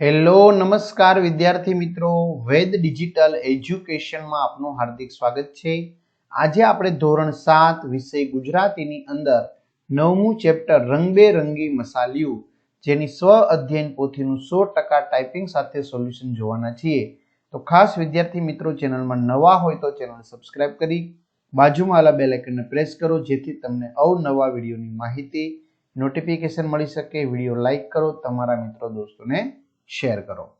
Hello, નમસ્કાર વિદ્યાર્થી મિત્રો. વેદ ડિજિટલ એજ્યુકેશનમાં આપનું હાર્દિક સ્વાગત છે. આજે આપણે ધોરણ સાત વિષય ગુજરાતીની અંદર નવમું ચેપ્ટર રંગબેરંગી મસાલિયું જેની સ્વ અધ્યયન પોથીનું સો ટકા ટાઈપિંગ સાથે સોલ્યુશન જોવાના છીએ. તો ખાસ વિદ્યાર્થી મિત્રો, ચેનલમાં નવા હોય તો ચેનલ સબસ્ક્રાઇબ કરી, બાજુમાં આલા બેલ આઇકનને પ્રેસ કરો, જેથી તમને અવનવા વિડીયોની માહિતી, નોટિફિકેશન મળી શકે, વીડિયો લાઇક કરો, તમારા મિત્રો, દોસ્તોને શેર કરો.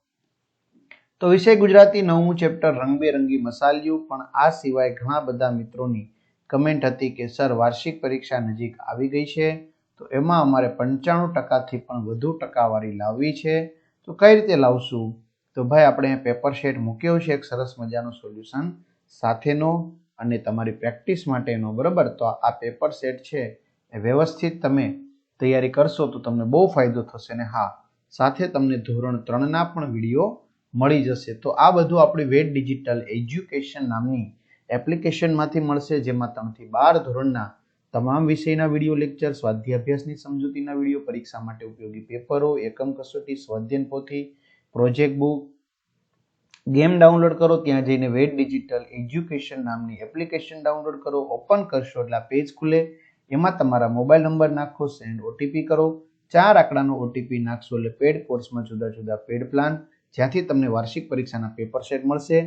તો વિષય ગુજરાતી નવમું ચેપ્ટર રંગબેરંગી મસાલિયું પણ આ સિવાય ઘણા બધા મિત્રોની કમેન્ટ હતી કે, સર, વાર્ષિક પરીક્ષા નજીક આવી ગઈ છે, તો એમાં અમારે પંચાણું ટકાથી પણ વધુ ટકાવારી લાવવી છે, તો કઈ રીતે લાવશું? તો ભાઈ, આપણે પેપર શેટ મૂક્યો છે, એક સરસ મજાનો સોલ્યુશન સાથેનો અને તમારી પ્રેક્ટિસ માટેનો, બરાબર? તો આ પેપર સેટ છે, એ વ્યવસ્થિત તમે તૈયારી કરશો તો તમને બહુ ફાયદો થશે ને હા સાથે તમને ધોરણ ત્રણના પણ વીડિયો મળી જશે. તો આ બધું આપણી વેટ ડિજિટલ એજ્યુકેશન નામની એપ્લિકેશનમાંથી મળશે, જેમાં ત્રણથી બાર ધોરણના તમામ વિષયના વીડિયો લેક્ચર સ્વાધ્યાય અભ્યાસની સમજૂતીના વીડિયો, પરીક્ષા માટે ઉપયોગી પેપરો, એકમ કસોટી, સ્વાધ્યન પોથી, પ્રોજેક્ટ બુક, ગેમ ડાઉનલોડ કરો, ત્યાં જઈને વેટ ડિજિટલ એજ્યુકેશન નામની એપ્લિકેશન ડાઉનલોડ કરો, ઓપન કરશો એટલે પેજ ખુલે. એમાં તમારા મોબાઈલ નંબર નાખો, સેન્ડ ઓટીપી કરો. ચાર આંકડાનો ઓટીપી નાખશો એટલે પેડ કોર્સમાં જુદા જુદા પેડ પ્લાન જ્યાંથી તમને વાર્ષિક પરીક્ષાના પેપર સેટ મળશે.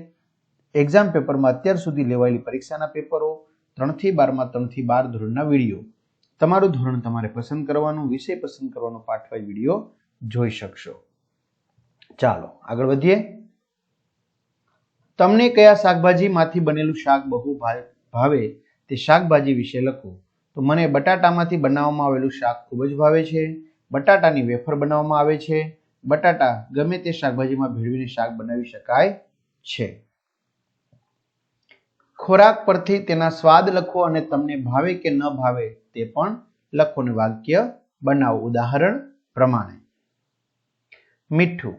એક્ઝામ પેપરમાં અત્યાર સુધી લેવાયેલી પરીક્ષાના પેપરો ત્રણથી બારમાં, ત્રણથી બાર ધોરણના વીડિયો. તમારું ધોરણ તમારે પસંદ કરવાનું, વિષય પસંદ કરવાનો પાઠવાય વીડિયો જોઈ શકશો. ચાલો, આગળ વધીએ. તમને કયા શાકભાજીમાંથી બનેલું શાક બહુ ભાવે તે શાકભાજી વિશે લખો. તો મને બટાટામાંથી બનાવવામાં આવેલું શાક ખૂબ જ ભાવે છે. બટાટાની વેફર બનાવવામાં આવે છે. બટાટા ગમે તે શાકભાજીમાં ભેળવીને શાક બનાવી શકાય છે. ખોરાક પરથી તેના સ્વાદ લખો અને તમને ભાવે કે ન ભાવે તે પણ લખો ને વાક્ય બનાવો. ઉદાહરણ પ્રમાણે. મીઠું.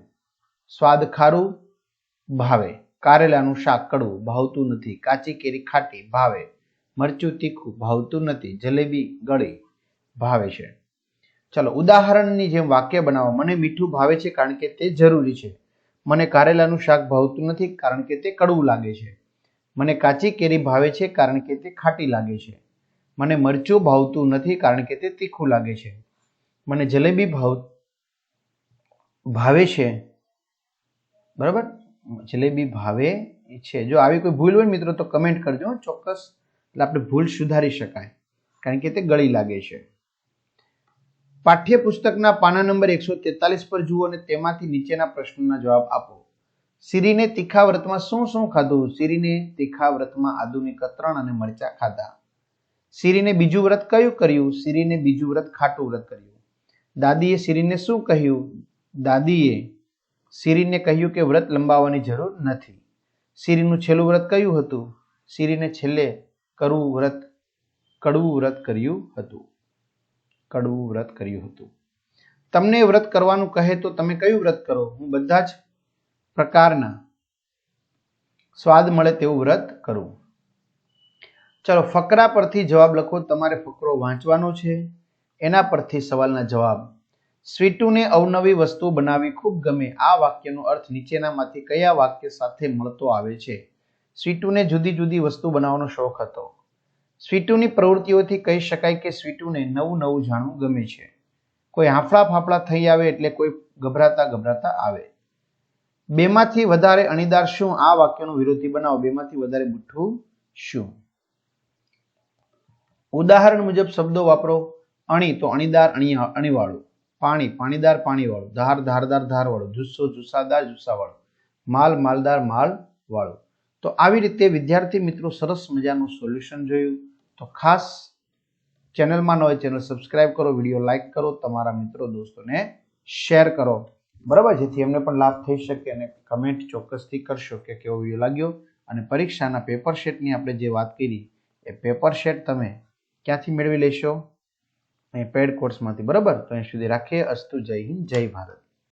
સ્વાદ ખારું, ભાવે. કારેલાનું શાક કડવું, ભાવતું નથી. કાચી કેરી ખાટી, ભાવે. મરચું તીખું ભાવતું નથી, જલેબી ગળી ભાવે છે. ચાલો, ઉદાહરણની જેમ વાક્ય બનાવો. મને મીઠું ભાવે છે કારણ કે તે જરૂરી છે. મને કારેલાનું શાક ભાવતું નથી કારણ કે તે કડવું લાગે છે. મને કાચી કેરી ભાવે છે કારણ કે તે ખાટી લાગે છે. મને મરચું ભાવતું નથી કારણ કે તે તીખું લાગે છે. મને જલેબી ભાવ, ભાવે છે. બરાબર? જલેબી ભાવે છે. જો આવી કોઈ ભૂલ હોય મિત્રો, તો કમેન્ટ કરજો ચોક્કસ એટલે આપણે ભૂલ સુધારી શકાય, કારણ કે તે ગળી લાગે છે. પાઠ્યપુસ્તકના પાના નંબર એકસો તેતાલીસ પર જુઓ અને તેમાંથી નીચેના પ્રશ્નોના જવાબ આપો. સિરીને તીખા વ્રતમાં શું શું ખાધું? સિરીને તીખા વ્રતમાં આદુની કતરણ અને મરચા ખાધા. સિરીને બીજું વ્રત કયું કર્યું? સિરીને બીજું વ્રત ખાટું વ્રત કર્યું. દાદીએ સિરીને શું કહ્યું? દાદીએ સિરીને કહ્યું કે વ્રત લંબાવવાની જરૂર નથી. સિરીનું છેલ્લું વ્રત કયું હતું? સિરીને છેલ્લે કરવું વ્રત, કડવું વ્રત કર્યું હતું. કડવું વ્રત કર્યું હતું. તમને વ્રત કરવાનું કહે તો તમે કયું વ્રત કરો? હું બધા જ પ્રકારના સ્વાદ મળે તેવું વ્રત કરું. ચલો, ફકરા પરથી જવાબ લખો. તમારે ફકરો વાંચવાનો છે. એના પરથી સવાલના જવાબ. સ્વીટુને અવનવી વસ્તુ બનાવી ખૂબ ગમે. આ વાક્યનો અર્થ નીચેનામાંથી કયા વાક્ય સાથે મળતો આવે છે? સ્વીટુને જુદી જુદી વસ્તુ બનાવવાનો શોખ હતો. સ્વીટુની પ્રવૃત્તિઓથી કહી શકાય કે સ્વીટુને નવું નવું જાણવું ગમે છે. કોઈ હાંફળા ફાફળા થઈ આવે એટલે કોઈ ગભરાતા ગભરાતા આવે. બેમાંથી વધારે અણીદાર શું? આ વાક્યનો વિરોધી બનાવો. બેમાંથી વધારે બુઠ્ઠું શું? ઉદાહરણ મુજબ શબ્દો વાપરો. અણી તો અણીદાર, અણી, અણીવાળું. પાણી, પાણીદાર, પાણીવાળું. ધાર, ધારદાર, ધારવાળું. જુસ્સો જુસ્સાદાર જુસ્સાવાળું માલ, માલદાર માલ વાળું તો આવી રીતે વિદ્યાર્થી મિત્રો સરસ મજાનું સોલ્યુશન જોયું. તો ખાસ ચેનલમાં ન હોય ચેનલ સબસ્ક્રાઈબ કરો, વીડિયો લાઇક કરો, તમારા મિત્રો દોસ્તોને શેર કરો. બરાબર? જેથી એમને પણ લાભ થઈ શકે અને કમેન્ટ ચોક્કસથી કરશો કે કેવો વીડિયો લાગ્યો. અને પરીક્ષાના પેપર શેટની આપણે જે વાત કરી, એ પેપર શેટ તમે ક્યાંથી મેળવી લેશો? અહીં પેડ કોર્સમાંથી. બરાબર? તો અહીં સુધી રાખીએ. અસ્તુ જય હિન્દ, જય ભારત.